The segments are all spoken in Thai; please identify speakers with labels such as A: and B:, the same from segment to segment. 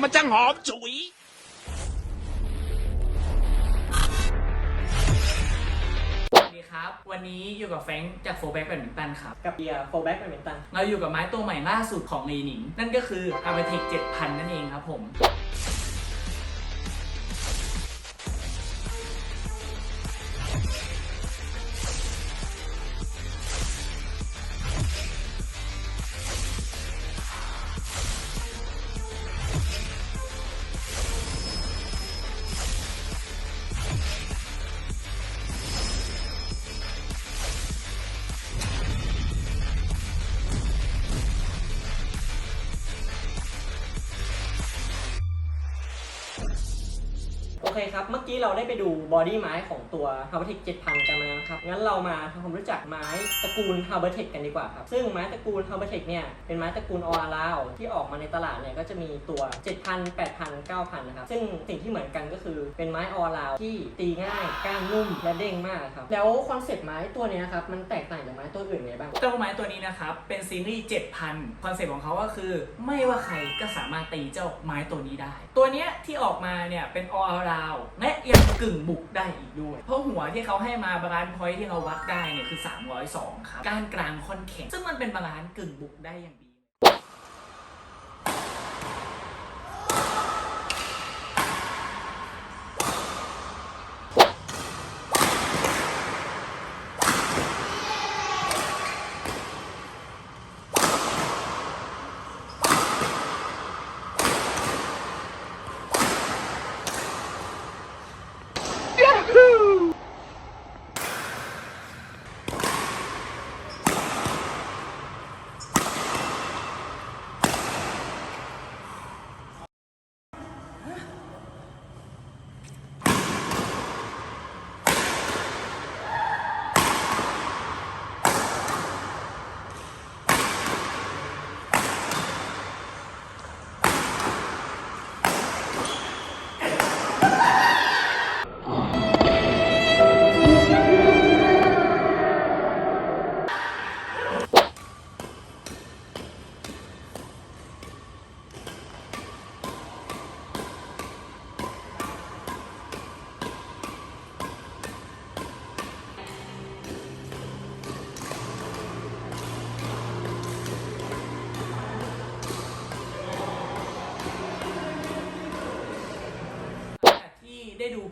A: มันจังหอมฉุย
B: สวัสดีครับ วันนี้อยู่กับแฟรงค์จากโฟแบ็กแบดมินตันครับ
C: กับเบียร์โฟแบ็กแบดมินตัน
B: เราอยู่กับไม้ตัวใหม่ล่าสุดของลีหนิง นั่นก็คือ a r b i t e c 7000 นั่นเองครับผม
C: เคครับ เมื่อกี้เราได้ไปดูบอดี้ไม้ของตัว h a r b o r t e c 7000 กันมาแล้วครับ งั้นเรามาทำความรู้จักไม้ตระกูล h a r b o r t e c กันดีกว่าครับ ซึ่งไม้ตระกูล h a r b o r t e c เนี่ย เป็นไม้ตระกูล all around ที่ออกมาในตลาดเนี่ยก็จะมีตัว 7,000 8,000 9,000 นะครับ ซึ่งสิ่งที่เหมือนกันก็คือเป็นไม้ all around ที่ตีง่ายก้านนุ่มและเด้งมากครับ แล้วคอนเซ็ปต์ไม้ตัวนี้ยครับมันแตกต่างจากไม้ตัวอื่นไงบ้าง
B: เจ้าไม้ตัวนี้นะครับเป็นซีรีส์7000 คอนเซ็ปต์ของเขาก็คือไม่ว่าใครก็สามารถตีเจ้าไม้ตัวนี้ได้ ตัวเนี้ยที่ออกมาเนี่ยเป็นาและยังกึ่งบุกได้อีกด้วย เพราะหัวที่เขาให้มาบาลานซ์พอยท์ที่เราวัดได้เนี่ยคือ 302 ครับ การกลางค่อนแข็งซึ่งมันเป็นบาลานซ์กึ่งบุกได้อย่างดี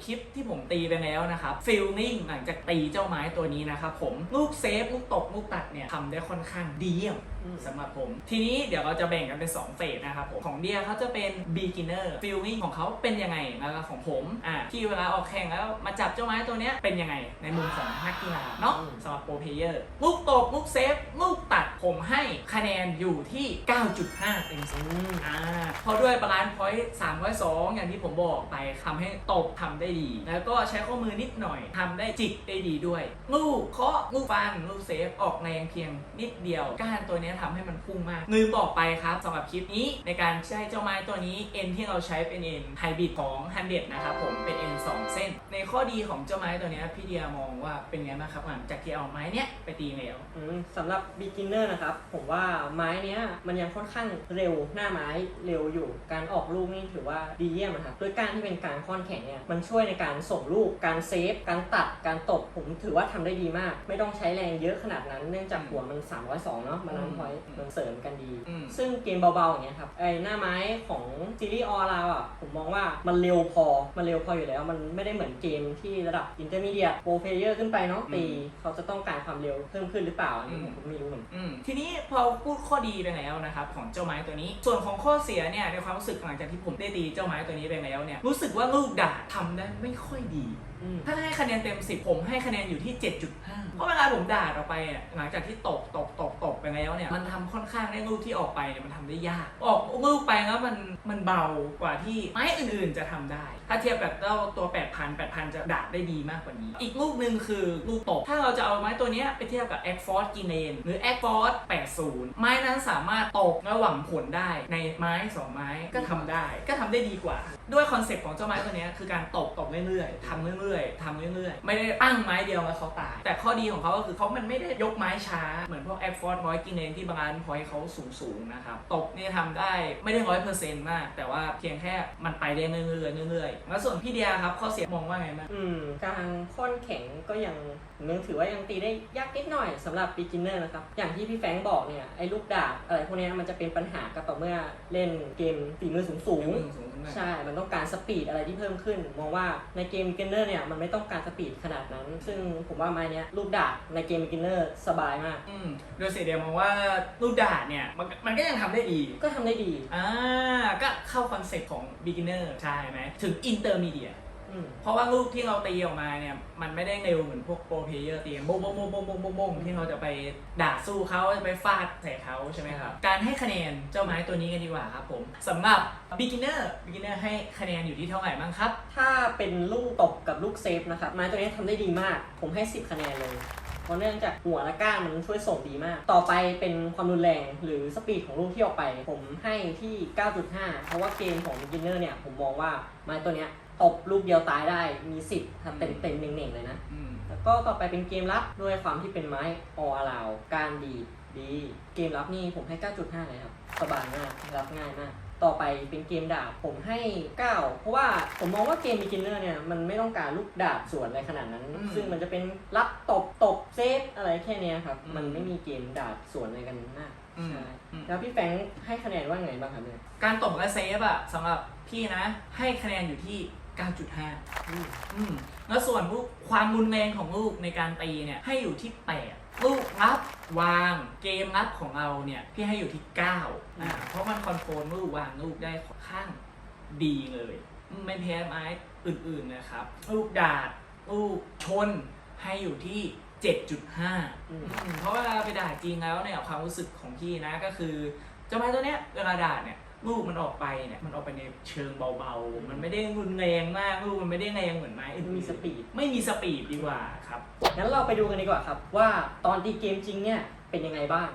B: คลิปที่ผมตีไปแล้วนะครับฟิลลิ่งหลังจากตีเจ้าไม้ตัวนี้นะครับผมลูกเซฟลูกตบลูกตัดเนี่ยทำได้ค่อนข้างดีเยี่ยม
C: อืม
B: สำหรับผม ทีนี้เดี๋ยวเราจะแบ่งกันเป็น 2 เฟสนะครับผมของเดียเขาจะเป็น beginner feeling ของเขาเป็นยังไงแล้วก็ของผมอะที่เวลาออกแข่งแล้วมาจับเจ้าไม้ตัวเนี้ยเป็นยังไงในมุมของนักกีฬาเนาะสำหรับโปรเพลเยอร์ลูกตบลูกเซฟลูกตัด ผมให้คะแนนอยู่ที่ 9.5 เต็มสิบ
C: อืม
B: อ่าเพราะด้วยบาลานซ์พอยต์302 อย่างที่ผมบอกไปทำให้ตบทำได้ดี แล้วก็ใช้ข้อมือนิดหน่อยทำได้จิกได้ดีด้วย ลูกเคาะลูกฟันลูกเซฟออกแรงเพียงนิดเดียว ก้านตัวเนี้ยทำให้มันพุ่งมากลืมบอกไปครับสำหรับคลิปนี้ในการใช้เจ้าไม้ตัวนี้เอ็นที่เราใช้เป็นเอ็นไฮบริดของฮันเดนะครับผมเป็นเอ็น2เส้น ในข้อดีของเจ้าไม้ตัวเนี้ยพี่เดียมองว่าเป็นไงบ้างครับหลังจากที่เอาไม้เนี้ยไปตีแล้ว
C: อืมสำหรับ beginner นะครับ ผมว่าไม้เนี้ยมันยังค่อนข้างเร็วหน้าไม้เร็วอยู่ การออกลูกนี่ถือว่าดีเยี่ยมนะครับด้วยการที่เป็นการค่อนแข็งเนี่ยมันช่วยในการส่งลูก การเซฟ การตัด การตบผมถือว่าทำได้ดีมาก ไม่ต้องใช้แรงเยอะขนาดนั้น เนื่องจากหัวมัน 302 เนาะมันนั้นพอยมันเสริมกันดี
B: อืม
C: ซึ่งเกมเบาๆอย่างเงี้ยครับไอ้หน้าไม้ของซีรีส์ออลาวอะผมมองว่ามันเร็วพอมันเร็วพออยู่แล้ว มันไม่ได้เหมือนเกมที่ระดับอินเตอร์มีเดียโปรเพเยอร์ขึ้นไปเนาะ
B: อืม
C: ตีเขาจะต้องการความเร็วเพิ่มขึ้นหรือเปล่าอันนี้
B: อื
C: ผมมก็ไม่รู้เหมือนกัน
B: อืมทีนี้พอพูดข้อดีไปแล้วนะครับของเจ้าไม้ตัวนี้ ส่วนของข้อเสียเนี่ยในความรู้สึกหลังจากที่ผมได้ตีเจ้าไม้ตัวนี้ไปแล้วเนี่ยรู้สึกว่าลูกดาดทำได้ไม่ค่อยดี ถ้าให้คะแนนเต็ม 10 ผมให้คะแนนอยู่ที่ 7.5 เพราะเวลาผมด่าออกไปอะหลังจากที่ตกตกตกตกไปแล้วเนี่ย มันทำค่อนข้างได้ลูกที่ออกไปเนี่ยมันทำได้ยาก ออกลูกไปแล้วมันมันเบากว่าที่ไม้อื่นๆจะทำได้ ถ้าเทียบแบบเจ้าตัว 8,000 8,000 จะด่าได้ดีมากกว่านี้ อีกลูกหนึ่งคือลูกตก ถ้าเราจะเอาไม้ตัวเนี้ยไปเทียบกับ a c f o r c e กินเนนหรือ a c f o r c e 80 ไม้นั้นสามารถตกและหวังผลได้ในไม้สองไม้ก็ทำได้ ก็ทำได้ดีกว่า ด้วยคอนเซ็ปต์ของเจ้าไม้ตัวเนี้ยคือการตกตกเรื่อยๆทำเรื่อยรื่อยๆทำเรื่อยๆ ไม่ได้ตั้งไม้เดียวแล้วเขาตาย แต่ข้อดีของเขาก็คือเขามันไม่ได้ยกไม้ช้า เหมือนพวกแอคฟอร์ดร้อยกินเองที่บางอันพอยเขาสูงสูงๆนะครับ ตกเนี่ยทำได้ไม่ได้ร้อยเปอร์เซ็นต์มาก แต่ว่าเพียงแค่มันไปได้เรื่อยๆเรื่อยๆแล้วส่วนพี่เดียครับข้อเสียมองว่าไงบ้าง
C: อืมการค่อนแข็งก็ยังยังถือว่ายังตีได้ยากนิดหน่อยสำหรับ beginner นะครับ อย่างที่พี่แฟรงค์บอกเนี่ย ไอ้ลูกดาบอะไรพวกเนี้ยมันจะเป็นปัญหาก็ต่อเมื่อเล่นเกมฝีมือสูงสูงๆ
B: สูงขึ้นมา
C: ใช่ มันต้องการสปีดอะไรที่เพิ่มขึ้น มองว่าในเกม beginner เนี่ยมันไม่ต้องการสปีดขนาดนั้น ซึ่งผมว่าไม้เนี้ยลูกดาบในเกม beginner สบายมาก
B: อืมโดยเสียเดียมองว่าลูกดาดเนี่ยมันมันก็ยังทำได้ดี
C: ก็ทำได้ดี
B: อ่าก็เข้าคอนเซ็ปต์ของ beginner ใช่ไหมถึง intermediate
C: อืม
B: เพราะว่าลูกที่เราตีออกมาเนี่ย มันไม่ได้เร็วเหมือนพวกโปรเพเยอร์ตีกันโบงโบงโบงโบงโบงโบงโบงที่เราจะไปด่าสู้เขาจะไปฟาดใส่เขาใช่ไหมครับ การให้คะแนนเจ้าไม้ตัวนี้กันดีกว่าครับผมสำหรับ beginner beginner ให้คะแนนอยู่ที่เท่าไหร่บ้างครับ
C: ถ้าเป็นลูกตบกับลูกเซฟนะครับไม้ตัวนี้ทำได้ดีมาก ผมให้ 10 คะแนนเลยเพราะเนื่องจากหัวและก้านมันช่วยส่งดีมาก ต่อไปเป็นความรุนแรงหรือสปีดของลูกที่ออกไป ผมให้ที่ 9.5 เพราะว่าเกมของ beginner เนี่ยผมมองว่าไม้ตัวเนี้ย ตบลูกเดียวตายได้มีสิทธิ์ถ้าเต็มเต็มๆเน่งๆเลยนะ
B: อืม
C: แล้วก็ต่อไปเป็นเกมรับด้วยความที่เป็นไม้ออลาวการดีดดี เกมรับนี่ผมให้ 9.5 เลยครับ สบายมากรับง่ายมาก ต่อไปเป็นเกมดาบผมให้ 9 เพราะว่าผมมองว่าเกม beginner เนี่ย มันไม่ต้องการลูกดาบสวนอะไรขนาดนั้น
B: อืม
C: ซึ่งมันจะเป็นรับตบตบเซฟอะไรแค่เนี้ยครับ
B: อืม
C: มันไม่มีเกมดาบสวนอะไรกันมาก
B: อืม
C: ใช่
B: อืม
C: แล้วพี่แฟรงค์ให้คะแนนว่าไงบ้างครับเนี่ย
B: การตบและเซฟอะสำหรับพี่นะ ให้คะแนนอยู่ที่ 9.5
C: อืม
B: อืมแล้วส่วนลูกความรุนแรงของลูกในการตีเนี่ยให้อยู่ที่ 8 ลูกรับวางเกมรับของเราเนี่ยพี่ให้อยู่ที่9อ่าเพราะมันคอนโทรลลูกวางลูกได้ค่อนข้างดีเลยอืมไม่แพ้ไม้อื่นๆนะครับ ลูกดาดลูกชนให้อยู่ที่7.5
C: อืม
B: อืมเพราะเวลาไปด่าจริงแล้วเนี่ยความรู้สึกของพี่นะก็คือเจ้าไม้ตัวเนี้ยเวลาด่าเนี่ย ลูกมันออกไปเนี่ยมันออกไปในเชิงเบาๆ มันไม่ได้รุนแรงมากลูกมันไม่ได้แรงเหมือนไม้อื่น
C: ไม่มีสปีด
B: ไม่มีสปีดดีกว่าครับ
C: งั้นเราไปดูกันดีกว่าครับ ว่าตอนตีเกมจริงเนี่ยเป็นยังไงบ้าง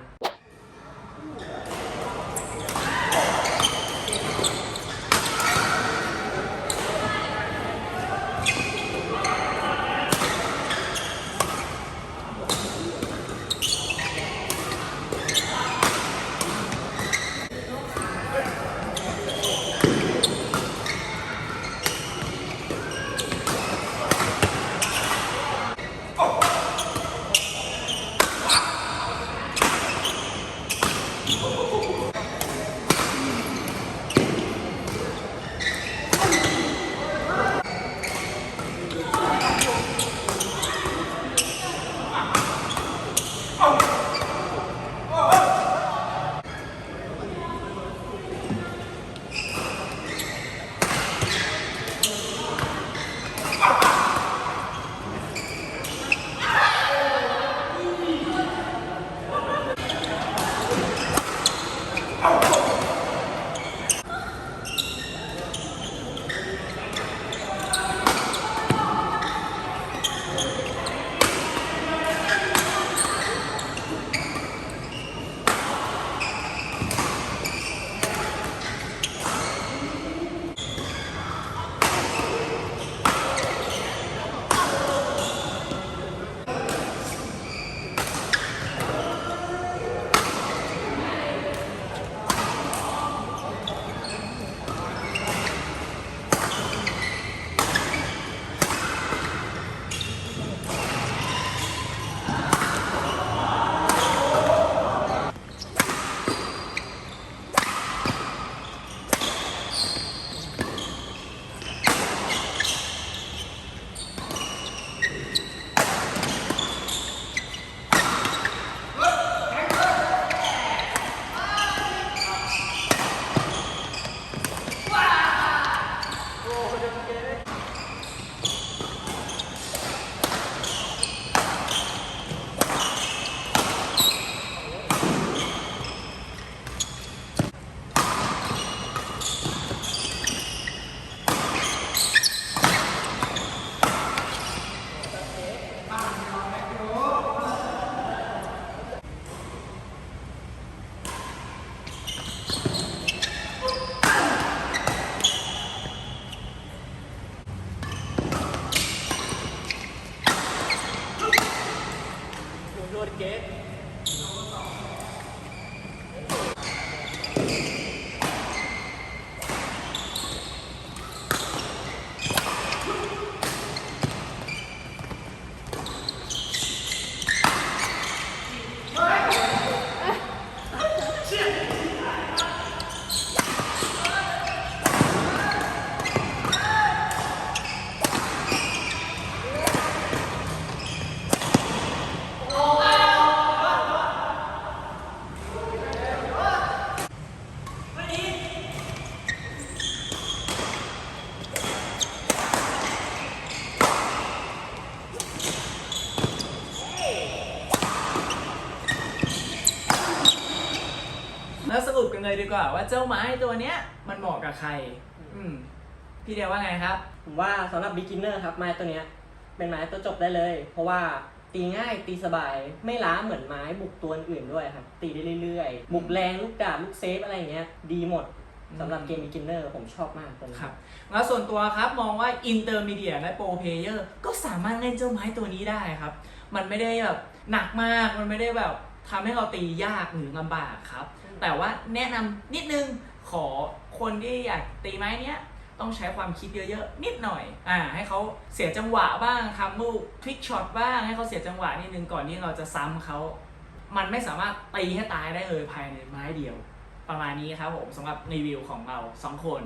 B: กันเลยดีกว่าว่าเจ้าไม้ตัวเนี้ยมันเหมาะกับใคร อืมพี่เดียวว่าไงครับ
C: ผมว่าสำหรับ beginner ครับไม้ตัวเนี้ยเป็นไม้ตัวจบได้เลย เพราะว่าตีง่ายตีสบายไม่ล้าเหมือนไม้บุกตัวอื่นด้วยครับ ตีได้เรื่อยๆ บุกแรงลูกดาบลูกเซฟอะไรอย่างเงี้ยดีหมดสำหรับเกม beginner ผมชอบมากตัวนี้
B: ครับแล้วส่วนตัวครับมองว่า intermediate และ pro player ก็สามารถเล่นเจ้าไม้ตัวนี้ได้ครับ มันไม่ได้แบบหนักมากมันไม่ได้แบบทำให้เราตียากหรือลำบากครับ แต่ว่าแนะนำนิดนึงขอคนที่อยากตีไม้เนี้ยต้องใช้ความคิดเยอะๆ นิดหน่อย อ่า ให้เขาเสียจังหวะบ้างทำลูกทริกช็อตบ้าง ให้เขาเสียจังหวะนิดนึงก่อนที่เราจะซ้ำเขา มันไม่สามารถตีให้ตายได้เลยภายในไม้เดียว ประมาณนี้ครับผมสำหรับรีวิวของเราสองคน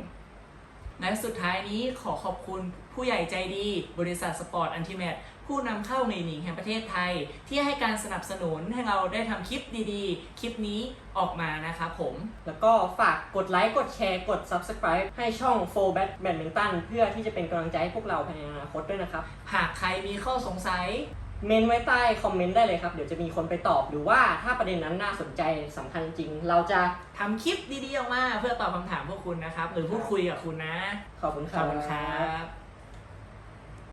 B: และสุดท้ายนี้ขอขอบคุณผู้ใหญ่ใจดี บริษัทสปอร์ตอันติเมต ผู้นำเข้าในหนิงแห่งประเทศไทย ที่ให้การสนับสนุนให้เราได้ทำคลิปดีๆ คลิปนี้ออกมานะครับผม
C: แล้วก็ฝากกดไลค์กดแชร์กด subscribe ให้ช่อง f o r b a t Badminton เพื่อที่จะเป็นกำลังใจให้พวกเราภายในอนาคตด้วยนะครับ
B: หากใครมีข้อสงสัย
C: เมนไว้ใต้คอมเมนต์ได้เลยครับ เดี๋ยวจะมีคนไปตอบหรือว่าถ้าประเด็นนั้นน่าสนใจสำคัญจริง เราจะ
B: ทำคลิปดีๆออกมา เพื่อตอบคำถามพวกคุณนะครับ หรือพูดคุยกับคุณนะ
C: ขอบคุณค
B: ข
C: รั
B: อบบคุณครับ